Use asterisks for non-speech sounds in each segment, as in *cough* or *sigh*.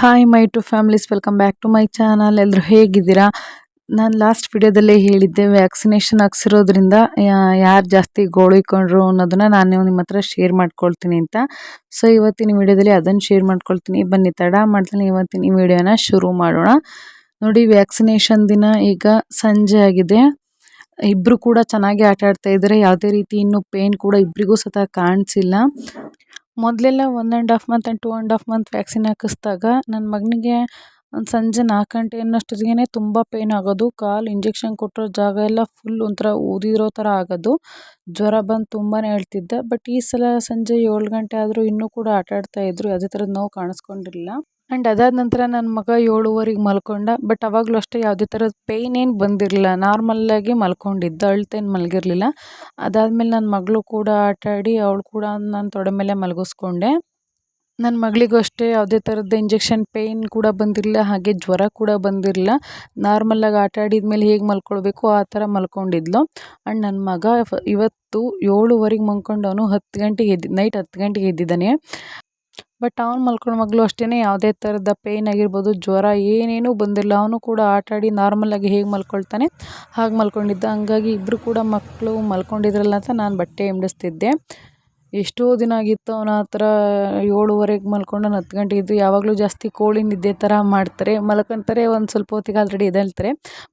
Hi my two families welcome back to my channel ಎಲ್ಲರೂ ಹೇಗಿದ್ದೀರಾ? ನಾನು ಲಾಸ್ಟ್ ವಿಡಿಯೋದಲ್ಲೇ ಹೇಳಿದ್ದೆ ವ್ಯಾಕ್ಸಿನೇಷನ್ ಹಾಕ್ಸಿರೋದ್ರಿಂದ ಯಾರು ಜಾಸ್ತಿ ಗೋಳಿಕೊಂಡ್ರು ಅನ್ನೋದನ್ನ ನಾನು ನಿಮ್ಮ ಹತ್ರ ಶೇರ್ ಮಾಡ್ಕೊಳ್ತೀನಿ ಅಂತ. ಸೊ ಇವತ್ತಿನ ವಿಡಿಯೋದಲ್ಲಿ ಅದನ್ನು ಶೇರ್ ಮಾಡ್ಕೊಳ್ತೀನಿ. ಬನ್ನಿ, ತಡ ಮಾಡ್ತೀನಿ. ಇವತ್ತಿನ ಈ ವಿಡಿಯೋನ ಶುರು ಮಾಡೋಣ. ನೋಡಿ ವ್ಯಾಕ್ಸಿನೇಷನ್ ದಿನ ಈಗ ಸಂಜೆ ಆಗಿದೆ. ಇಬ್ಬರು ಕೂಡ ಚೆನ್ನಾಗಿ ಆಟ ಆಡ್ತಾ ಇದ್ದಾರೆ. ಯಾವುದೇ ರೀತಿ ಇನ್ನೂ ಪೇನ್ ಕೂಡ ಇಬ್ಬರಿಗೂ ಸತ ಕಾಣಿಸಿಲ್ಲ. ಮೊದಲೆಲ್ಲ one and half month and two and half month vaccine ಹಾಕಿಸ್ದಾಗ ನನ್ನ ಮಗನಿಗೆ ಒಂದು ಸಂಜೆ ನಾಲ್ಕು ಗಂಟೆ ಅನ್ನೋಷ್ಟೊತ್ತಿಗೆ ತುಂಬ ಪೇನ್ ಆಗೋದು. ಕಾಲು ಇಂಜೆಕ್ಷನ್ ಕೊಟ್ಟಿರೋ ಜಾಗ ಎಲ್ಲ ಫುಲ್ ಒಂಥರ ಊದಿರೋ ಥರ ಆಗೋದು. ಜ್ವರ ಬಂದು ತುಂಬಾ ಹೇಳ್ತಿದ್ದ. ಬಟ್ ಈ ಸಲ ಸಂಜೆ ಏಳು ಗಂಟೆ ಆದರೂ ಇನ್ನೂ ಕೂಡ ಆಟ ಆಡ್ತಾ ಇದ್ರು. ಯಾವುದೇ ಥರದ ನೋವು ಕಾಣಿಸ್ಕೊಂಡಿರಲಿಲ್ಲ. ಆ್ಯಂಡ್ ಅದಾದ ನಂತರ ನನ್ನ ಮಗ ಏಳುವರೆಗೆ ಮಲ್ಕೊಂಡ ಬಟ್ ಅವಾಗಲೂ ಅಷ್ಟೇ ಯಾವುದೇ ಥರದ ಪೇಯ್ನ್ ಏನು ಬಂದಿರಲಿಲ್ಲ. ನಾರ್ಮಲ್ಲಾಗಿ ಮಲ್ಕೊಂಡಿದ್ದ ಅಳ್ತೇನು ಮಲಗಿರಲಿಲ್ಲ. ಅದಾದಮೇಲೆ ನನ್ನ ಮಗಳು ಕೂಡ ಆಟ ಆಡಿ ಅವಳು ಕೂಡ ನಾನು ತೊಡೆ ಮೇಲೆ ಮಲಗಿಸ್ಕೊಂಡೆ. ನನ್ನ ಮಗಳಿಗೂ ಅಷ್ಟೇ ಯಾವುದೇ ಥರದ ಇಂಜೆಕ್ಷನ್ ಪೇಯ್ನ್ ಕೂಡ ಬಂದಿರಲಿಲ್ಲ, ಹಾಗೆ ಜ್ವರ ಕೂಡ ಬಂದಿರಲಿಲ್ಲ. ನಾರ್ಮಲ್ಲಾಗಿ ಆಟ ಆಡಿದ ಮೇಲೆ ಹೇಗೆ ಮಲ್ಕೊಳ್ಬೇಕು, ಆ ಥರ ಮಲ್ಕೊಂಡಿದ್ಲು. ಆ್ಯಂಡ್ ನನ್ನ ಮಗ ಇವತ್ತು ಏಳುವರೆಗೆ ಮಲ್ಕೊಂಡವನು ಹತ್ತು ಗಂಟೆಗೆ ಎದ್ದು ನೈಟ್ ಹತ್ತು ಗಂಟೆಗೆ ಎದ್ದಿದ್ದಾನೆ. ಬಟ್ ಅವ್ನು ಮಗಳು ಅಷ್ಟೇ ಯಾವುದೇ ಥರದ ಪೇಯ್ನ್ ಆಗಿರ್ಬೋದು, ಜ್ವರ ಏನೇನೂ ಬಂದಿಲ್ಲ. ಅವನು ಕೂಡ ಆಟಾಡಿ ನಾರ್ಮಲಾಗಿ ಹೇಗೆ ಮಲ್ಕೊಳ್ತಾನೆ, ಹಾಗೆ ಮಲ್ಕೊಂಡಿದ್ದ. ಹಂಗಾಗಿ ಇಬ್ಬರು ಕೂಡ ಮಕ್ಕಳು ಮಲ್ಕೊಂಡಿದ್ರಲ್ಲ ಅಂತ ನಾನು ಬಟ್ಟೆ ಹಿಂಡಿಸ್ತಿದ್ದೆ ಎಷ್ಟೋ ದಿನ ಆಗಿತ್ತು ಅವನು ಆ ಥರ ಏಳುವರೆಗೆ ಮಲ್ಕೊಂಡು ಹತ್ತು ಗಂಟೆ ಇದ್ದು ಯಾವಾಗಲೂ ಜಾಸ್ತಿ ಕೋಳಿ ನಿದ್ದೆ ಥರ ಮಾಡ್ತಾರೆ, ಮಲ್ಕೊತಾರೆ, ಒಂದು ಸ್ವಲ್ಪ ಹೊತ್ತಿಗೆ ಆಲ್ರೆಡಿ ಎದ್ದೇಳ್ತಾರೆ.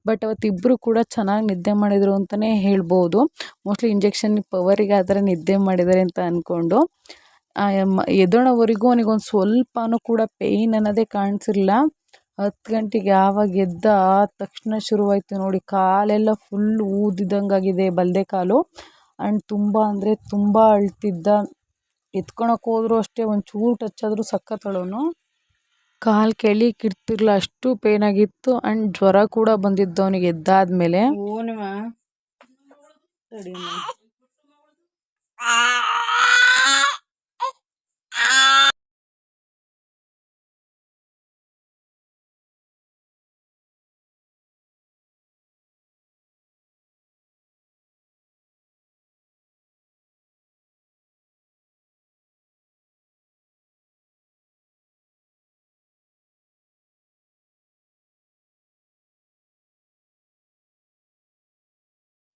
ಬಟ್ ಅವತ್ತು ಇಬ್ಬರು ಕೂಡ ಚೆನ್ನಾಗಿ ನಿದ್ದೆ ಮಾಡಿದರು ಅಂತಲೇ ಹೇಳ್ಬೋದು. ಮೋಸ್ಟ್ಲಿ ಇಂಜೆಕ್ಷನ್ ಪವರಿಗೆ ಆ ಥರ ನಿದ್ದೆ ಮಾಡಿದ್ದಾರೆ ಅಂತ ಅಂದ್ಕೊಂಡು ಎದ್ದೇಳೋವರೆಗೂ ಅವನಿಗೊಂದು ಸ್ವಲ್ಪನೂ ಕೂಡ ಪೇಯ್ನ್ ಅನ್ನೋದೇ ಕಾಣಿಸಿರಲಿಲ್ಲ. ಹತ್ತು ಗಂಟೆಗೆ ಯಾವಾಗ ಎದ್ದ ತಕ್ಷಣ ಶುರುವಾಯಿತು ನೋಡಿ, ಕಾಲೆಲ್ಲ ಫುಲ್ ಊದಿದಂಗಾಗಿದೆ ಬಲ್ದೆ ಕಾಲು. ಆ್ಯಂಡ್ ತುಂಬ ಅಂದರೆ ತುಂಬ ಅಳ್ತಿದ್ದ. ಎತ್ಕೊಳಕ್ಕೆ ಹೋದ್ರು ಅಷ್ಟೇ ಚೂರು ಟಚ್ ಆದರೂ ಸಕ್ಕತ್ತಳೋನು ಅಳೋನು. ಕಾಲು ಕೆಳಿ ಇಡ್ತಿರ್ಲಿಲ್ಲ ಅಷ್ಟು ಪೇನ್ ಆಗಿತ್ತು. ಆ್ಯಂಡ್ ಜ್ವರ ಕೂಡ ಬಂದಿದ್ದು ಅವನಿಗೆ ಎದ್ದಾದ್ಮೇಲೆ.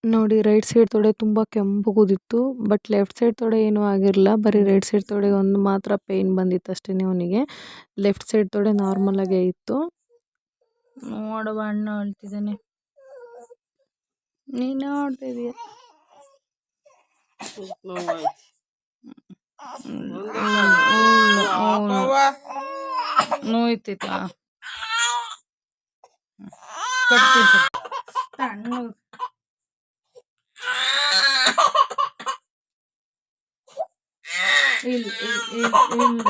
ನೋಡಿ ರೈಟ್ ಸೈಡ್ ತೊಡೆ ತುಂಬ ಕೆಂಪುಗುದಿತ್ತು ಬಟ್ ಲೆಫ್ಟ್ ಸೈಡ್ ತೊಡೆ ಏನೂ ಆಗಿರಲಿಲ್ಲ ಬರೀ ರೈಟ್ ಸೈಡ್ ತೊಡೆ ಒಂದು ಮಾತ್ರ ಪೇಯ್ನ್ ಬಂದಿತ್ತು ಅಷ್ಟೇ ಅವನಿಗೆ ಲೆಫ್ಟ್ ಸೈಡ್ ತೊಡೆ ನಾರ್ಮಲಾಗೇ ಇತ್ತು ನೋಡುವ ಅಣ್ಣ ಹೇಳ್ತಿದ್ದಾನೆ ನೀನು ನೋಡ್ತಿದೀಯ ನೋಯ್ತೈತಾ ಕಟ್ತೀನಿ ಸಣ್ಣ ಇಲ್ಲ ಇಲ್ಲ ಇಲ್ಲ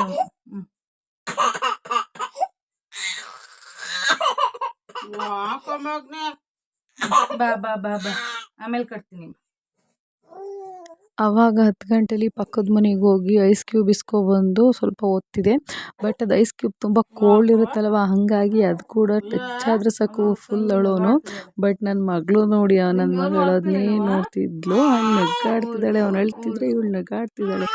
ಬಾ ಬಾ ಬಾ ಬಾ ಆಮೇಲೆ ಕಟ್ತೀನಿ. ಆವಾಗ ಹತ್ತು ಗಂಟೆಲಿ ಪಕ್ಕದ ಮನೆಗೆ ಹೋಗಿ ಐಸ್ ಕ್ಯೂಬ್ ಇಸ್ಕೊಬಂದು ಸ್ವಲ್ಪ ಒತ್ತಿದೆ. ಬಟ್ ಅದು ಐಸ್ ಕ್ಯೂಬ್ ತುಂಬ ಕೋಲ್ಡ್ ಇರುತ್ತಲ್ವ? ಹಾಗಾಗಿ ಅದು ಕೂಡ ಟಚ್ ಆದರೆ ಸಾಕು ಫುಲ್ ಅಳೋನು. ಬಟ್ ನನ್ನ ಮಗಳು ನೋಡಿ ನನ್ನ ಮಗಳು ಅದನ್ನೇ ನೋಡ್ತಿದ್ಲು. ಅವ್ನು ನಗಾಡ್ತಿದ್ದಾಳೆ. ಅವ್ನು ಅಳ್ತಿದ್ರೆ ಇವಳು ನಗಾಡ್ತಿದ್ದಾಳೆ.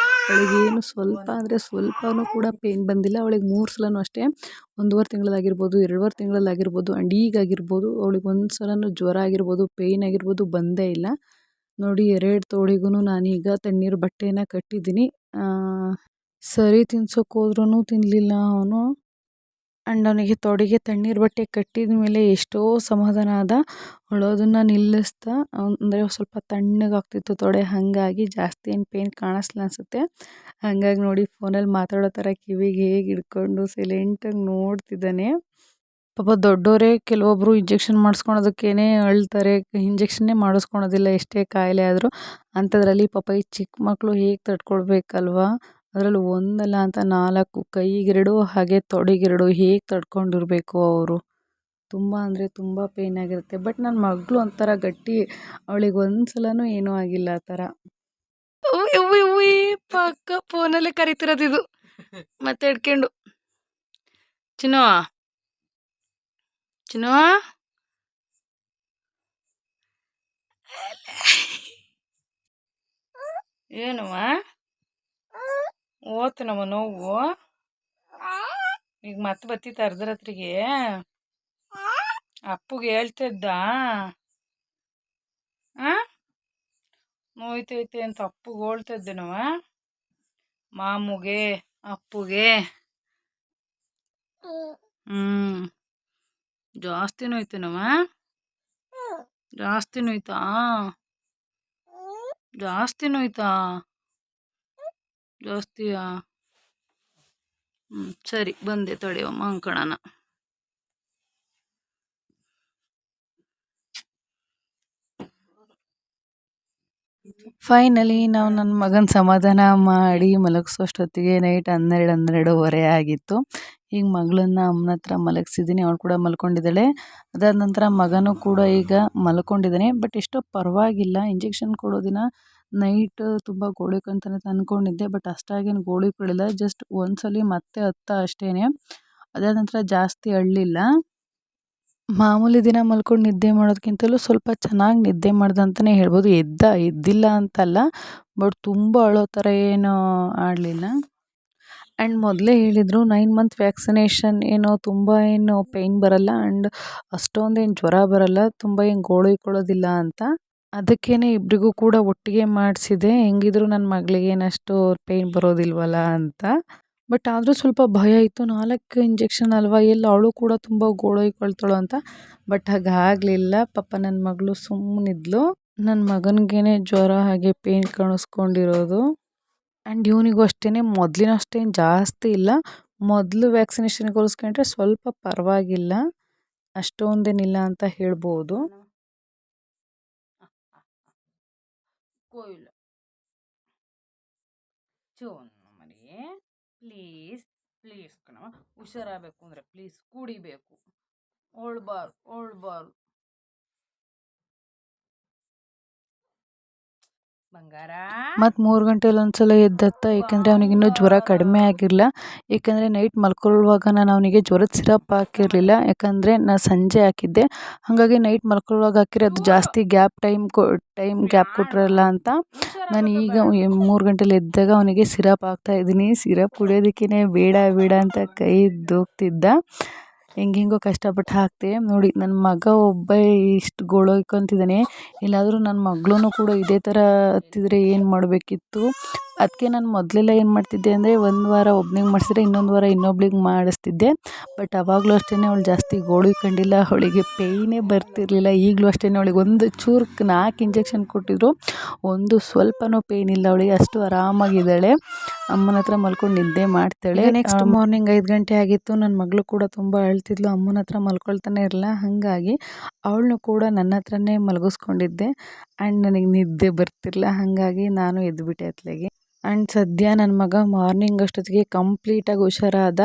ಏನು ಸ್ವಲ್ಪ ಅಂದರೆ ಸ್ವಲ್ಪನೂ ಕೂಡ ಪೇಯ್ನ್ ಬಂದಿಲ್ಲ. ಅವಳಿಗೆ ಮೂರು ಸಲನೂ ಅಷ್ಟೇ. ಒಂದೂವರೆ ತಿಂಗಳದ್ದಾಗಿರ್ಬೋದು ಎರಡೂವರೆ ತಿಂಗಳದ್ದಾಗಿರ್ಬೋದು ಆ್ಯಂಡ್ ಈಗಾಗಿರ್ಬೋದು ಅವಳಿಗೆ ಒಂದು ಸಲನೂ ಜ್ವರ ಆಗಿರ್ಬೋದು ಪೇಯ್ನ್ ಆಗಿರ್ಬೋದು, ಬಂದೇ ಇಲ್ಲ. ನೋಡಿ ಎರಡು ತೋಳಿಗೂ ನಾನೀಗ ತಣ್ಣೀರು ಬಟ್ಟೆನ ಕಟ್ಟಿದ್ದೀನಿ. ಸರಿ ತಿನ್ಸೋಕೆ ಹೋದ್ರೂ ತಿನ್ನಲಿಲ್ಲ ಅವನು. ಆ್ಯಂಡ್ ಅವನಿಗೆ ತೊಡೆಗೆ ತಣ್ಣೀರು ಬಟ್ಟೆ ಕಟ್ಟಿದ ಮೇಲೆ ಎಷ್ಟೋ ಸಮಾಧಾನ ಆದ. ಅಳೋದನ್ನು ನಿಲ್ಲಿಸ್ದ ಅಂದರೆ ಸ್ವಲ್ಪ ತಣ್ಣಗಾಗ್ತಿತ್ತು ತೊಡೆ, ಹಾಗಾಗಿ ಜಾಸ್ತಿ ಏನು ಪೇನ್ ಕಾಣಿಸ್ಲಿಲ್ಲ ಅನಿಸುತ್ತೆ. ಹಾಗಾಗಿ ನೋಡಿ ಫೋನಲ್ಲಿ ಮಾತಾಡೋ ಥರ ಕಿವಿಗೆ ಹೇಗೆ ಹಿಡ್ಕೊಂಡು ಸೈಲೆಂಟಾಗಿ ನೋಡ್ತಿದ್ದಾನೆ. ಪಾಪ ದೊಡ್ಡವರೇ ಕೆಲವೊಬ್ಬರು ಇಂಜೆಕ್ಷನ್ ಮಾಡಿಸ್ಕೊಳೋದಕ್ಕೇನೆ ಅಳ್ತಾರೆ ಇಂಜೆಕ್ಷನ್ನೇ ಮಾಡಿಸ್ಕೊಳೋದಿಲ್ಲ ಎಷ್ಟೇ ಕಾಯಿಲೆ ಆದರೂ. ಅಂಥದ್ರಲ್ಲಿ ಪಾಪ ಈ ಚಿಕ್ಕ ಮಕ್ಕಳು ಹೇಗೆ ತಡ್ಕೊಳ್ಬೇಕಲ್ವಾ? ಅದರಲ್ಲಿ ಒಂದಲ್ಲ ಅಂತ ನಾಲ್ಕು ಕೈಗೆರಡು ಹಾಗೆ ತೊಡೆಗೆರಡು ಹೇಗೆ ತಡ್ಕೊಂಡಿರಬೇಕು ಅವರು? ತುಂಬ ಅಂದರೆ ತುಂಬ ಪೇಯ್ನ್ ಆಗಿರುತ್ತೆ. ಬಟ್ ನನ್ನ ಮಗಳು ಒಂಥರ ಗಟ್ಟಿ ಅವಳಿಗೆ ಒಂದು ಸಲನೂ ಏನೂ ಆಗಿಲ್ಲ ಆ ಥರ. ಪಕ್ಕ ಫೋನಲ್ಲೇ ಕರಿತಿರೋದು ಇದು. *laughs* ಮತ್ತೆ ಹಿಡ್ಕೊಂಡು ಚಿನ್ನು ಚಿನ್ನು ಏನವ್ವ? ನಮ್ಮ ನೋವು? ಈಗ ಮತ್ತೆ ಬತ್ತಿತ್ತ ಅರ್ಧರಾತ್ರಿಗೆ. ಅಪ್ಪಗೆ ಹೇಳ್ತಿದ್ದ. ಆ? ನೋಯ್ತೈತೆ ಅಂತ ಅಪ್ಪಗೆ ಹೇಳ್ತಿದ್ದೇನವ ಮಾಮುಗೆ ಅಪ್ಪುಗೆ. ಹ್ಮ್. ಜಾಸ್ತಿ ನೋಯ್ತೇನವ ಜಾಸ್ತಿ ನೋಯ್ತಾ? ಜಾಸ್ತಿ ನೋಯ್ತಾ? ಜಾಸ್ತಿಯಾ? ಹ್ಞೂ ಸರಿ ಬಂದೆ ತಡೆಯಮ್ಮ ಅಂಕಣನ ಫೈನಲಿ ನಾವು ನನ್ನ ಮಗನ ಸಮಾಧಾನ ಮಾಡಿ ಮಲಗಿಸೋಷ್ಟೊತ್ತಿಗೆ ನೈಟ್ ಹನ್ನೆರಡು ಹನ್ನೆರಡೂವರೆ ಆಗಿತ್ತು. ಈಗ ಮಗಳನ್ನ ಅಮ್ಮನ ಹತ್ರ ಮಲಗಿಸಿದ್ದೀನಿ ಅವಳು ಕೂಡ ಮಲ್ಕೊಂಡಿದ್ದಾಳೆ. ಅದಾದ ನಂತರ ಮಗನೂ ಕೂಡ ಈಗ ಮಲ್ಕೊಂಡಿದ್ದಾನೆ. ಬಟ್ ಎಷ್ಟೋ ಪರವಾಗಿಲ್ಲ. ಇಂಜೆಕ್ಷನ್ ಕೊಡೋ ದಿನ ನೈಟ್ ತುಂಬ ಗೋಳಿಕೊಂತಾನೆ ಅಂತ ಅಂದ್ಕೊಂಡಿದ್ದೆ ಬಟ್ ಅಷ್ಟಾಗೇನು ಗೋಳಿಕೊಳ್ಳಿಲ್ಲ ಜಸ್ಟ್ ಒಂದ್ಸಲಿ ಮತ್ತೆ ಹತ್ತ ಅಷ್ಟೇ ಅದಾದ ನಂತರ ಜಾಸ್ತಿ ಅಳ್ಳಿಲ್ಲ. ಮಾಮೂಲಿ ದಿನ ಮಲ್ಕೊಂಡು ನಿದ್ದೆ ಮಾಡೋದಕ್ಕಿಂತಲೂ ಸ್ವಲ್ಪ ಚೆನ್ನಾಗಿ ನಿದ್ದೆ ಮಾಡ್ದೆ ಅಂತಲೇ ಹೇಳ್ಬೋದು. ಎದ್ದ, ಎದ್ದಿಲ್ಲ ಅಂತಲ್ಲ. ಬಟ್ ತುಂಬ ಅಳೋ ಥರ ಏನು ಆಡಲಿಲ್ಲ. ಆ್ಯಂಡ್ ಮೊದಲೇ ಹೇಳಿದರು ನೈನ್ ಮಂತ್ ವ್ಯಾಕ್ಸಿನೇಷನ್ ಏನೋ ತುಂಬ ಏನು ಪೇಯ್ನ್ ಬರಲ್ಲ ಆ್ಯಂಡ್ ಅಷ್ಟೊಂದೇನು ಜ್ವರ ಬರಲ್ಲ, ತುಂಬ ಏನು ಗೋಳಿಕೊಳ್ಳೋದಿಲ್ಲ ಅಂತ. ಅದಕ್ಕೇ ಇಬ್ಬರಿಗೂ ಕೂಡ ಒಟ್ಟಿಗೆ ಮಾಡಿಸಿದೆ, ಹೆಂಗಿದ್ರು ನನ್ನ ಮಗಳಿಗೇನಷ್ಟು ಪೇಯ್ನ್ ಬರೋದಿಲ್ವಲ್ಲ ಅಂತ. ಬಟ್ ಆದರೂ ಸ್ವಲ್ಪ ಭಯ ಇತ್ತು, ನಾಲ್ಕು ಇಂಜೆಕ್ಷನ್ ಅಲ್ವಾ, ಎಲ್ಲ ಅವಳು ಕೂಡ ತುಂಬ ಗೋಳೋಯ್ಕೊಳ್ತಾಳು ಅಂತ. ಬಟ್ ಹಾಗಾಗಲಿಲ್ಲ, ಪಾಪ ನನ್ನ ಮಗಳು ಸುಮ್ಮನಿದ್ಲು ನನ್ನ ಮಗನಿಗೇನೆ ಜ್ವರ ಹಾಗೆ ಪೇಯ್ನ್ ಕಾಣಿಸ್ಕೊಂಡಿರೋದು. ಆ್ಯಂಡ್ ಇವನಿಗೂ ಅಷ್ಟೇ ಮೊದಲಿನಷ್ಟೇನು ಜಾಸ್ತಿ ಇಲ್ಲ. ಮೊದಲು ವ್ಯಾಕ್ಸಿನೇಷನ್ಗೆ ಹೋಲಿಸ್ಕೊಂಡ್ರೆ ಸ್ವಲ್ಪ ಪರವಾಗಿಲ್ಲ. ಅಷ್ಟೊಂದೇನಿಲ್ಲ ಅಂತ ಹೇಳ್ಬೋದು. ಪ್ಲೀಸ್ ಪ್ಲೀಸ್ ಕಣವ ಹುಷಾರಾಗಬೇಕು ಅಂದರೆ ಪ್ಲೀಸ್ ಕುಡಿಬೇಕು. ಓಳ್ಬಾರ್ ಒಳ್ಬಾರ್ದು ಮತ್ತು ಮೂರು ಗಂಟೆಲಿ ಒಂದ್ಸಲ ಎದ್ದತ್ತ ಏಕೆಂದರೆ ಅವನಿಗೆ ಇನ್ನೂ ಜ್ವರ ಕಡಿಮೆ ಆಗಿರಲಿಲ್ಲ ಏಕೆಂದರೆ ನೈಟ್ ಮಲ್ಕೊಳ್ಳುವಾಗ ನಾನು ಅವನಿಗೆ ಜ್ವರದ ಸಿರಪ್ ಹಾಕಿರಲಿಲ್ಲ. ಯಾಕಂದರೆ ನಾ ಸಂಜೆ ಹಾಕಿದ್ದೆ. ಹಾಗಾಗಿ ನೈಟ್ ಮಲ್ಕೊಳ್ಳುವಾಗ ಹಾಕಿದ್ರೆ ಅದು ಜಾಸ್ತಿ ಗ್ಯಾಪ್ ಟೈಮ್ ಕೊ ಟೈಮ್ ಗ್ಯಾಪ್ ಕೊಟ್ಟಿರಲ್ಲ ಅಂತ. ನಾನು ಈಗ ಮೂರು ಗಂಟೆಲಿ ಎದ್ದಾಗ ಅವನಿಗೆ ಸಿರಪ್ ಹಾಕ್ತಾ ಇದ್ದೀನಿ. ಸಿರಪ್ ಕುಡಿಯೋದಕ್ಕೇ ಬೇಡ ಬೇಡ ಅಂತ ಕೈ ದೂಗ್ತಿದ್ದ ಹೆಂಗೆಂಗೋ ಕಷ್ಟಪಟ್ಟು ಹಾಕ್ತೆ ನೋಡಿ ನನ್ನ ಮಗ ಒಬ್ಬ ಇಷ್ಟು ಗೋಳೈಕೊಂತಿದ್ದಾನೆ ಎಲ್ಲಾದರೂ ನನ್ನ ಮಗಳೂ ಕೂಡ ಇದೇ ಥರ ಹತ್ತಿದ್ರೆ ಏನು ಮಾಡಬೇಕಿತ್ತು? ಅದಕ್ಕೆ ನಾನು ಮೊದಲೆಲ್ಲ ಏನು ಮಾಡ್ತಿದ್ದೆ ಅಂದರೆ ಒಂದು ವಾರ ಒಬ್ನಿಗೆ ಮಾಡಿಸಿದ್ರೆ ಇನ್ನೊಂದು ವಾರ ಇನ್ನೊಬ್ಳಿಗೆ ಮಾಡಿಸ್ತಿದ್ದೆ. ಬಟ್ ಅವಾಗಲೂ ಅಷ್ಟೇ ಅವಳು ಜಾಸ್ತಿ ಗೋಳಿಕೊಂಡಿಲ್ಲ ಅವಳಿಗೆ ಪೇಯ್ನೇ ಬರ್ತಿರಲಿಲ್ಲ. ಈಗಲೂ ಅಷ್ಟೇ ಅವಳಿಗೆ ಒಂದು ಚೂರು ನಾಲ್ಕು ಇಂಜೆಕ್ಷನ್ ಕೊಟ್ಟಿದ್ರು. ಒಂದು ಸ್ವಲ್ಪನೂ ಪೇಯ್ನ್ ಇಲ್ಲ. ಅವಳಿಗೆ ಅಷ್ಟು ಆರಾಮಾಗಿದ್ದಾಳೆ. ಅಮ್ಮನ ಹತ್ರ ಮಲ್ಕೊಂಡು ನಿದ್ದೆ ಮಾಡ್ತಾಳೆ. ನೆಕ್ಸ್ಟ್ ಮಾರ್ನಿಂಗ್ ಐದು ಗಂಟೆ ಆಗಿತ್ತು. ನನ್ನ ಮಗಳು ಕೂಡ ತುಂಬ ಅಳ್ತಿದ್ಲು. ಅಮ್ಮನ ಹತ್ರ ಮಲ್ಕೊಳ್ತಾನೆ ಇರಲ್ಲ ಹಾಗಾಗಿ ಅವಳನ್ನು ಕೂಡ ನನ್ನ ಹತ್ರನೇ ಮಲಗಿಸ್ಕೊಂಡಿದ್ದೆ. ಆ್ಯಂಡ್ ನನಗೆ ನಿದ್ದೆ ಬರ್ತಿರಲಿಲ್ಲ. ಹಾಗಾಗಿ ನಾನು ಎದ್ದುಬಿಟ್ಟೆ ಅತ್ಲಾಗೆ. ಆ್ಯಂಡ್ ಸದ್ಯ ನನ್ನ ಮಗ ಮಾರ್ನಿಂಗ್ ಅಷ್ಟೊತ್ತಿಗೆ ಕಂಪ್ಲೀಟಾಗಿ ಹುಷಾರಾದ.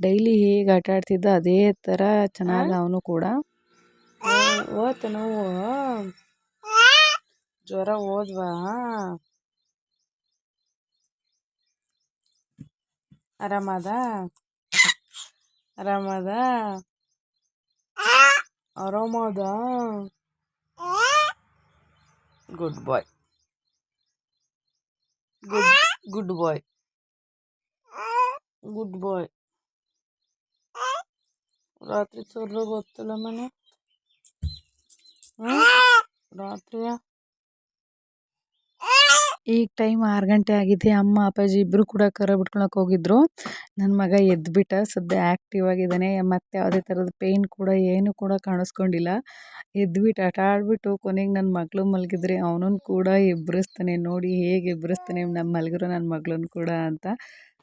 ಡೈಲಿ ಹೇಗೆ ಆಟ ಆಡ್ತಿದ್ದ ಅದೇ ಥರ ಚೆನ್ನಾಗಿ ಅವನು ಕೂಡ. ಓದ್ತ ನಾವು. ಜ್ವರ ಓದ್ವಾ ಆರಾಮದ? ಆರಾಮದ? ಆರಾಮದ? Good bye good good bye good bye ರಾತ್ರಿ ಚೊರ್ರ ಗೊತ್ತಿಲ್ಲ ಮನೆ ರಾತ್ರಿಯ ಈಗ ಟೈಮ್ ಆರು ಗಂಟೆ ಆಗಿದೆ. ಅಮ್ಮ ಅಪ್ಪಾಜಿ ಇಬ್ಬರು ಕೂಡ ಕರ ಬಿಟ್ಕೊಳಕ್ಕೆ ಹೋಗಿದ್ರು. ನನ್ನ ಮಗ ಎದ್ದುಬಿಟ್ಟ ಸದ್ಯ ಆ್ಯಕ್ಟಿವ್ ಆಗಿದ್ದಾನೆ. ಮತ್ತು ಯಾವುದೇ ಥರದ ಪೇಯ್ನ್ ಕೂಡ ಏನು ಕೂಡ ಕಾಣಿಸ್ಕೊಂಡಿಲ್ಲ. ಎದ್ಬಿಟ್ಟು ಆಟ ಆಡ್ಬಿಟ್ಟು ಕೊನೆಗೆ ನನ್ನ ಮಗಳು ಮಲಗಿದ್ರೆ ಅವನನ್ನು ಕೂಡ ಎಬ್ಬರಿಸ್ತಾನೆ ನೋಡಿ ಹೇಗೆ ಎಬ್ಬರಿಸ್ತಾನೆ ನಮ್ಮ ಮಲಗಿರೋ ನನ್ನ ಮಗಳನ್ನ ಕೂಡ ಅಂತ.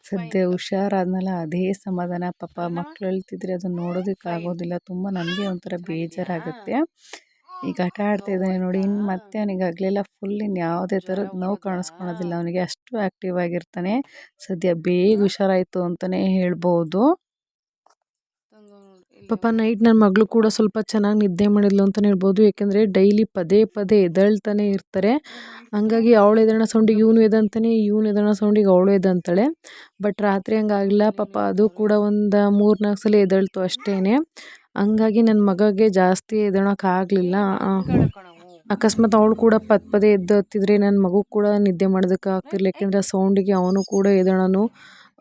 ಸದ್ಯ ಹುಷಾರಾದ್ಮೇಲೆ ಅದೇ ಸಮಾಧಾನ. ಪಾಪ ಮಕ್ಳು ಅಳ್ತಿದ್ರೆ ಅದನ್ನು ನೋಡೋದಕ್ಕಾಗೋದಿಲ್ಲ. ತುಂಬ ನನಗೆ ಒಂಥರ ಬೇಜಾರಾಗುತ್ತೆ. ಈಗ ಆಟ ಆಡ್ತಾ ಇದ್ದಾನೆ ನೋಡಿ, ಇನ್ನು ಮತ್ತೆ ಅವನಿಗೆ ಆಗ್ಲಿಲ್ಲ ಫುಲ್ ಇನ್ ಯಾವುದೇ ಥರದ ನೋವು ಕಾಣಿಸ್ಕೊಳೋದಿಲ್ಲ. ಅವನಿಗೆ ಅಷ್ಟು ಆ್ಯಕ್ಟಿವ್ ಆಗಿರ್ತಾನೆ. ಸದ್ಯ ಬೇಗ ಹುಷಾರಾಯಿತು ಅಂತಲೇ ಹೇಳ್ಬೋದು. ಪಾಪ ನೈಟ್ ನನ್ನ ಮಗಳು ಕೂಡ ಸ್ವಲ್ಪ ಚೆನ್ನಾಗಿ ನಿದ್ದೆ ಮಾಡಿದ್ಲು ಅಂತಲೇ ಹೇಳ್ಬೋದು. ಯಾಕೆಂದರೆ ಡೈಲಿ ಪದೇ ಪದೇ ಎದಳ್ತಾನೆ ಇರ್ತಾರೆ. ಹಂಗಾಗಿ ಅವಳು ಎದಣ್ಣ ಸೌಂಡಿಗೆ ಇವನು ಎದಂತಾನೆ ಇವನು ಎದಣ್ಣ ಸೌಂಡಿಗೆ ಅವಳು ಎದಂತಾಳೆ ಬಟ್ ರಾತ್ರಿ ಹಂಗಾಗಿಲ್ಲ ಪಾಪ, ಅದು ಕೂಡ ಒಂದು ಮೂರು ನಾಲ್ಕು ಸಲ ಎದಳ್ತು ಅಷ್ಟೇ ಹಂಗಾಗಿ ನನ್ನ ಮಗಗೆ ಜಾಸ್ತಿ ಎದ್ದೇಳೋಕ್ಕಾಗಲಿಲ್ಲ ಅಕಸ್ಮಾತ್ ಅವಳು ಕೂಡ ಪದೇ ಪದೇ ಎದ್ದು ಹತ್ತಿದ್ರೆ ನನ್ನ ಮಗು ಕೂಡ ನಿದ್ದೆ ಮಾಡೋದಕ್ಕೆ ಆಗ್ತಿರ್ಲಿಲ್ಲ. ಯಾಕೆಂದರೆ ಸೌಂಡಿಗೆ ಅವನು ಕೂಡ ಎದ್ದೇಳೋನು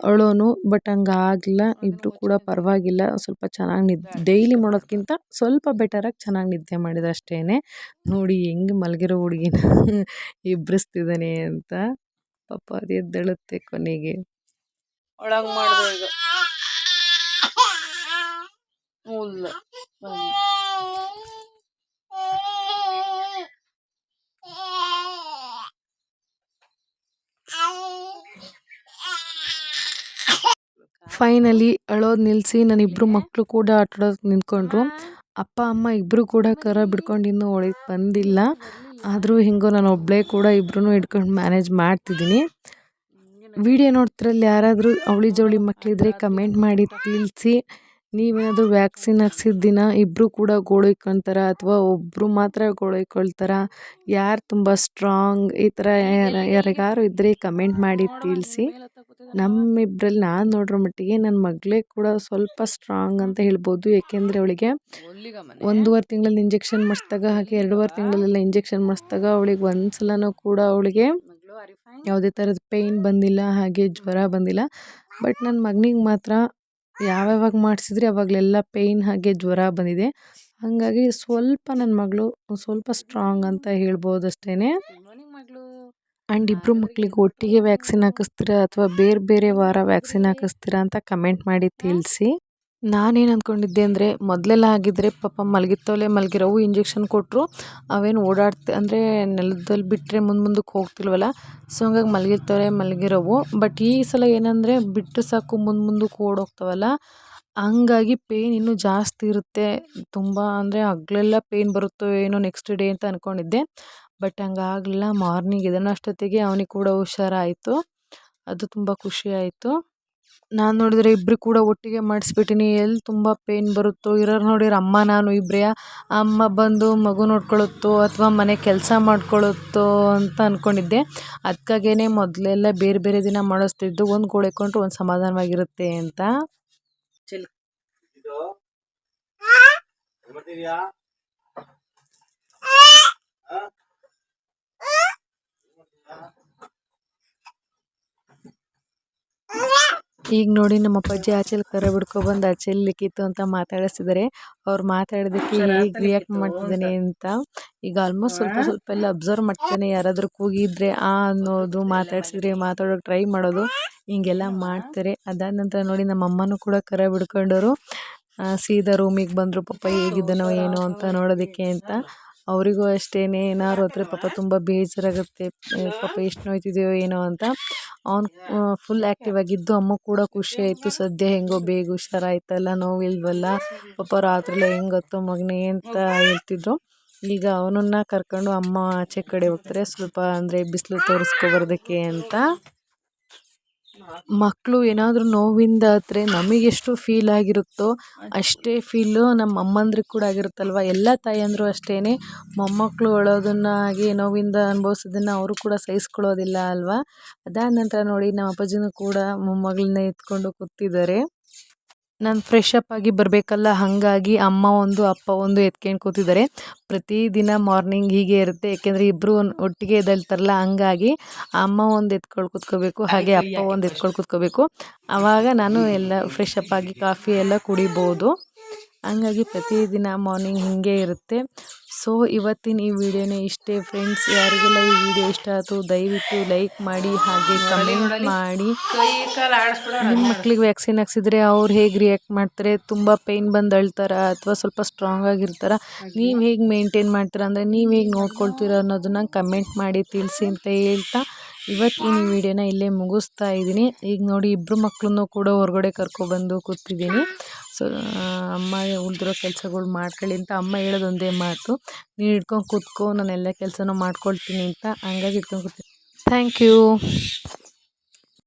ಅಳೋನು ಬಟ್ ಹಂಗಾಗಿಲ್ಲ ಇಬ್ಬರು ಕೂಡ ಪರವಾಗಿಲ್ಲ. ಸ್ವಲ್ಪ ಚೆನ್ನಾಗಿ ನಿದ್ ಡೈಲಿ ಮಾಡೋದಕ್ಕಿಂತ ಸ್ವಲ್ಪ ಬೆಟರಾಗಿ ಚೆನ್ನಾಗಿ ನಿದ್ದೆ ಮಾಡಿದ್ರು ಅಷ್ಟೇ ನೋಡಿ ಹೆಂಗೆ ಮಲಗಿರೋ ಹುಡುಗಿನ ಇಬ್ಬರಿಸ್ತಿದ್ದಾನೆ ಅಂತ. ಪಾಪ ಅದು ಎದ್ದೇಳುತ್ತೆ ಕೊನೆಗೆ. ಒಳಗೆ ಮಾಡ್ದೆ ಫೈನಲಿ ಅಳೋದು ನಿಲ್ಲಿಸಿ ನನ್ನ ಇಬ್ಬರು ಮಕ್ಕಳು ಕೂಡ ಆಟಾಡೋದು ನಿಂತ್ಕೊಂಡ್ರು. ಅಪ್ಪ ಅಮ್ಮ ಇಬ್ಬರು ಕೂಡ ಕರ ಬಿಡ್ಕೊಂಡು ಇನ್ನೂ ಒಳಗೆ ಬಂದಿಲ್ಲ. ಆದರೂ ಹಿಂಗೋ ನಾನು ಒಬ್ಬಳೇ ಕೂಡ ಇಬ್ಬರೂ ಹಿಡ್ಕೊಂಡು ಮ್ಯಾನೇಜ್ ಮಾಡ್ತಿದ್ದೀನಿ. ವಿಡಿಯೋ ನೋಡ್ತಿರಲ್ಲಿ ಯಾರಾದರೂ ಅವಳಿ ಜವಳಿ ಮಕ್ಕಳಿದ್ರೆ ಕಮೆಂಟ್ ಮಾಡಿ ತಿಳಿಸಿ. ನೀವೇನಾದರೂ ವ್ಯಾಕ್ಸಿನ್ ಹಾಕ್ಸಿದ ದಿನ ಇಬ್ಬರು ಕೂಡ ಗೋಳೈಕೊಂತಾರ ಅಥವಾ ಒಬ್ಬರು ಮಾತ್ರ ಗೋಳೈಕೊಳ್ತಾರ ಯಾರು ತುಂಬ ಸ್ಟ್ರಾಂಗ್ ಈ ಥರ ಯಾರಿಗಾರು ಇದ್ದರೆ ಕಮೆಂಟ್ ಮಾಡಿ ತಿಳಿಸಿ. ನಮ್ಮಿಬ್ಬರಲ್ಲಿ ನಾನು ನೋಡ್ರ ಮಟ್ಟಿಗೆ ನನ್ನ ಮಗಳೇ ಕೂಡ ಸ್ವಲ್ಪ ಸ್ಟ್ರಾಂಗ್ ಅಂತ ಹೇಳ್ಬೋದು. ಏಕೆಂದರೆ ಅವಳಿಗೆ ಒಂದೂವರೆ ತಿಂಗಳಲ್ಲಿ ಇಂಜೆಕ್ಷನ್ ಮಾಡಿಸಿದಾಗ ಹಾಗೆ ಎರಡೂವರೆ ತಿಂಗಳಲ್ಲೆಲ್ಲ ಇಂಜೆಕ್ಷನ್ ಮಾಡಿಸಿದಾಗ ಅವಳಿಗೆ ಒಂದು ಸಲನೂ ಕೂಡ ಅವಳಿಗೆ ಯಾವುದೇ ಥರದ ಪೇಯ್ನ್ ಬಂದಿಲ್ಲ, ಹಾಗೆ ಜ್ವರ ಬಂದಿಲ್ಲ. ಬಟ್ ನನ್ನ ಮಗನಿಗೆ ಮಾತ್ರ ಯಾವ್ಯಾವಾಗ ಮಾಡಿಸಿದ್ರಿ ಅವಾಗಲೆಲ್ಲ ಪೇಯ್ನ್ ಹಾಗೆ ಜ್ವರ ಬಂದಿದೆ. ಹಾಗಾಗಿ ಸ್ವಲ್ಪ ನನ್ನ ಮಗಳು ಸ್ವಲ್ಪ ಸ್ಟ್ರಾಂಗ್ ಅಂತ ಹೇಳ್ಬೋದು ಅಷ್ಟೇ ಆ್ಯಂಡ್ ಇಬ್ಬರು ಮಕ್ಕಳಿಗೆ ಒಟ್ಟಿಗೆ ವ್ಯಾಕ್ಸಿನ್ ಹಾಕಿಸ್ತೀರಾ ಅಥವಾ ಬೇರೆ ಬೇರೆ ವಾರ ವ್ಯಾಕ್ಸಿನ್ ಹಾಕಿಸ್ತೀರಾ ಅಂತ ಕಮೆಂಟ್ ಮಾಡಿ ತಿಳಿಸಿ. ನಾನೇನು ಅಂದ್ಕೊಂಡಿದ್ದೆ ಅಂದರೆ ಮೊದಲೆಲ್ಲ ಆಗಿದ್ದರೆ ಪಾಪ ಮಲಗಿತ್ತವಲೆ ಮಲಗಿರೋವು ಇಂಜೆಕ್ಷನ್ ಕೊಟ್ಟರು ಅವೇನು ಓಡಾಡ್ತ, ಅಂದರೆ ನೆಲದಲ್ಲಿ ಬಿಟ್ಟರೆ ಮುಂದೆ ಮುಂದಕ್ಕೆ ಹೋಗ್ತಿಲ್ವಲ್ಲ ಸೊ ಹಂಗಾಗಿ ಮಲಗಿರ್ತವೆ ಮಲಗಿರೋವು. ಬಟ್ ಈ ಸಲ ಏನಂದರೆ ಬಿಟ್ಟು ಸಾಕು ಮುಂದೆ ಮುಂದಕ್ಕೆ ಓಡೋಗ್ತವಲ್ಲ, ಹಂಗಾಗಿ ಪೇಯ್ನ್ ಇನ್ನೂ ಜಾಸ್ತಿ ಇರುತ್ತೆ. ತುಂಬ ಅಂದರೆ ಹಗ್ಲೆಲ್ಲ ಪೇಯ್ನ್ ಬರುತ್ತೋ ಏನೋ ನೆಕ್ಸ್ಟ್ ಡೇ ಅಂತ ಅಂದ್ಕೊಂಡಿದ್ದೆ ಬಟ್ ಹಂಗಾಗಲಿಲ್ಲ ಮಾರ್ನಿಂಗ್ ಅಷ್ಟೊತ್ತಿಗೆ ಅವನಿಗೆ ಕೂಡ ಹುಷಾರಾಯಿತು. ಅದು ತುಂಬ ಖುಷಿ ಆಯಿತು. ನಾನು ನೋಡಿದರೆ ಇಬ್ಬರು ಕೂಡ ಒಟ್ಟಿಗೆ ಮಾಡಿಸ್ಬಿಟ್ಟಿನಿ. ಎಲ್ಲಿ ತುಂಬ ಪೇಯ್ನ್ ಬರುತ್ತೋ ಇರೋರು ನೋಡಿರೆ ಅಮ್ಮ ನಾನು ಇಬ್ಬರೇ ಅಮ್ಮ ಬಂದು ಮಗು ನೋಡ್ಕೊಳ್ಳುತ್ತೋ ಅಥವಾ ಮನೆ ಕೆಲಸ ಮಾಡ್ಕೊಳ್ಳುತ್ತೋ ಅಂತ ಅಂದ್ಕೊಂಡಿದ್ದೆ ಅದಕ್ಕಾಗೇ ಮೊದಲೆಲ್ಲ ಬೇರೆ ಬೇರೆ ದಿನ ಮಾಡಿಸ್ತಿದ್ದು. ಒಂದು ಗೋಳೆಕೊಂಡ್ರೆ ಒಂದು ಸಮಾಧಾನವಾಗಿರುತ್ತೆ ಅಂತ. ಈಗ ನೋಡಿ ನಮ್ಮ ಅಪ್ಪಾಜಿ ಆಚೆಲಿ ಬಿಡ್ಕೊ ಬಿಡ್ಕೊಬಂದು ಆಚೆಲಿ ಲಿಕ್ಕಿತ್ತು ಅಂತ ಮಾತಾಡಿಸಿದರೆ ಅವ್ರು ಮಾತಾಡೋದಕ್ಕೆ ಹೇಗೆ ರಿಯಾಕ್ಟ್ ಮಾಡ್ತಿದ್ದಾನೆ ಅಂತ. ಈಗ ಆಲ್ಮೋಸ್ಟ್ ಸ್ವಲ್ಪ ಸ್ವಲ್ಪ ಎಲ್ಲ ಅಬ್ಸರ್ವ್ ಮಾಡ್ತಾನೆ ಯಾರಾದರೂ ಕೂಗಿದ್ರೆ ಆ ಅನ್ನೋದು ಮಾತಾಡ್ಸಿದ್ರೆ ಮಾತಾಡೋಕೆ ಟ್ರೈ ಮಾಡೋದು. ಹಿಂಗೆಲ್ಲ ಮಾಡ್ತಾರೆ. ಅದಾದ ನಂತರ ನೋಡಿ ನಮ್ಮ ಅಮ್ಮನೂ ಕೂಡ ಕರೆ ಬಿಡ್ಕೊಂಡವರು ಸೀದಾ ರೂಮಿಗೆ ಬಂದರು ಪಾಪ ಹೇಗಿದ್ದಾನೋ ಏನೋ ಅಂತ ನೋಡೋದಕ್ಕೆ ಅಂತ. ಅವರಿಗೂ ಅಷ್ಟೇ ಏನಾದ್ರು ಆದರೆ ಪಾಪ ತುಂಬ ಬೇಜಾರಾಗುತ್ತೆ. ಪಾಪ ಎಷ್ಟು ನೋಯ್ತಿದೆಯೋ ಏನೋ ಅಂತ. ಅವ್ನು ಫುಲ್ ಆ್ಯಕ್ಟಿವ್ ಆಗಿದ್ದು ಅಮ್ಮ ಕೂಡ ಖುಷಿ ಆಯಿತು. ಸದ್ಯ ಹೆಂಗೋ ಬೇಗ ಹುಷಾರಾಯ್ತಲ್ಲ, ನೋವಿಲ್ವಲ್ಲ. ಪಾಪ ರಾತ್ರಿಯೆಲ್ಲ ಹೆಂಗತ್ತೋ ಮಗನೇ ಅಂತ ಹೇಳ್ತಿದ್ರು. ಈಗ ಅವನನ್ನು ಕರ್ಕೊಂಡು ಅಮ್ಮ ಆಚೆ ಕಡೆ ಹೋಗ್ತಾರೆ. ಸ್ವಲ್ಪ ಅಂದರೆ ಬಿಸಿಲು ತೋರಿಸ್ಕೊಬರೋದಕ್ಕೆ ಅಂತ. ಮಕ್ಕಳು ಏನಾದರೂ ನೋವಿಂದ ಆದರೆ ನಮಗೆಷ್ಟು ಫೀಲ್ ಆಗಿರುತ್ತೋ ಅಷ್ಟೇ. ಫೀಲು ನಮ್ಮ ಅಮ್ಮಂದ್ರಿಗೆ ಕೂಡ ಆಗಿರುತ್ತಲ್ವ? ಎಲ್ಲ ತಾಯಂದಿರು ಅಷ್ಟೇ ಮೊಮ್ಮಕ್ಕಳು ಅಳೋದನ್ನು ಹಾಗೆ ನೋವಿಂದ ಅನುಭವಿಸೋದನ್ನು ಅವರು ಕೂಡ ಸಹಿಸ್ಕೊಳ್ಳೋದಿಲ್ಲ ಅಲ್ವಾ? ಅದಾದ ನಂತರ ನೋಡಿ ನಮ್ಮ ಅಪ್ಪಾಜಿನೂ ಕೂಡ ಮೊಮ್ಮಗಳನ್ನ ಎತ್ಕೊಂಡು ಕೂತಿದ್ದಾರೆ. ನಾನು ಫ್ರೆಶ್ ಅಪ್ ಆಗಿ ಬರಬೇಕಲ್ಲ ಹಾಗಾಗಿ ಅಮ್ಮ ಒಂದು ಅಪ್ಪ ಒಂದು ಎತ್ಕೊಂಡು ಕೂತಿದ್ದಾರೆ. ಪ್ರತಿದಿನ ಮಾರ್ನಿಂಗ್ ಹೀಗೆ ಇರುತ್ತೆ. ಏಕೆಂದರೆ ಇಬ್ಬರು ಒಟ್ಟಿಗೆ ಎದ್ದೇಳ್ತಾರಲ್ಲ ಹಂಗಾಗಿ ಅಮ್ಮ ಒಂದು ಎತ್ಕೊಂಡು ಕೂತ್ಕೋಬೇಕು ಹಾಗೆ ಅಪ್ಪ ಒಂದು ಎತ್ಕೊಂಡು ಕೂತ್ಕೋಬೇಕು. ಆವಾಗ ನಾನು ಎಲ್ಲ ಫ್ರೆಶ್ ಅಪ್ ಆಗಿ ಕಾಫಿ ಎಲ್ಲ ಕುಡಿಬೋದು. ಹಂಗಾಗಿ ಪ್ರತಿದಿನ ಮಾರ್ನಿಂಗ್ ಹೀಗೆ ಇರುತ್ತೆ. ಸೊ ಇವತ್ತಿನ ಈ ವಿಡಿಯೋನೇ ಇಷ್ಟೇ ಫ್ರೆಂಡ್ಸ್ ಯಾರಿಗೆಲ್ಲ ಈ ವಿಡಿಯೋ ಇಷ್ಟ ಆಯಿತು ದಯವಿಟ್ಟು ಲೈಕ್ ಮಾಡಿ ಹಾಗೆ ಕಮೆಂಟ್ ಮಾಡಿ. ನಿಮ್ಮ ಮಕ್ಳಿಗೆ ವ್ಯಾಕ್ಸಿನ್ ಹಾಕ್ಸಿದ್ರೆ ಅವ್ರು ಹೇಗೆ ರಿಯಾಕ್ಟ್ ಮಾಡ್ತಾರೆ? ತುಂಬ ಪೇಯ್ನ್ ಬಂದು ಅಳ್ತಾರ ಅಥವಾ ಸ್ವಲ್ಪ ಸ್ಟ್ರಾಂಗ್ ಆಗಿರ್ತಾರ? ನೀವು ಹೇಗೆ ಮೇಂಟೈನ್ ಮಾಡ್ತೀರ ಅಂದರೆ ನೀವು ಹೇಗೆ ನೋಡ್ಕೊಳ್ತೀರ ಅನ್ನೋದನ್ನು ಕಮೆಂಟ್ ಮಾಡಿ ತಿಳಿಸಿ ಅಂತ ಹೇಳ್ತಾ ಇವತ್ತಿನ ವಿಡಿಯೋನ ಇಲ್ಲೇ ಮುಗಿಸ್ತಾ ಇದ್ದೀನಿ. ಈಗ ನೋಡಿ ಇಬ್ಬರು ಮಕ್ಕಳನ್ನು ಕೂಡ ಹೊರಗಡೆ ಕರ್ಕೊಬಂದು ಕೂತಿದ್ದೀನಿ. ಸೊ ಅಮ್ಮ ಉಳಿದಿರೋ ಕೆಲಸಗಳು ಮಾಡ್ಕೊಳ್ಳಿ ಅಂತ ಅಮ್ಮ ಹೇಳೋದೊಂದೇ ಮಾತು. ನೀನು ಹಿಡ್ಕೊಂಡು ಕೂತ್ಕೊ ನಾನು ಎಲ್ಲ ಕೆಲಸನೂ ಮಾಡ್ಕೊಳ್ತೀನಿ ಅಂತ ಹಂಗಾಗಿ ಇಟ್ಕೊಂಡು ಕೂತೀನಿ ಥ್ಯಾಂಕ್ ಯು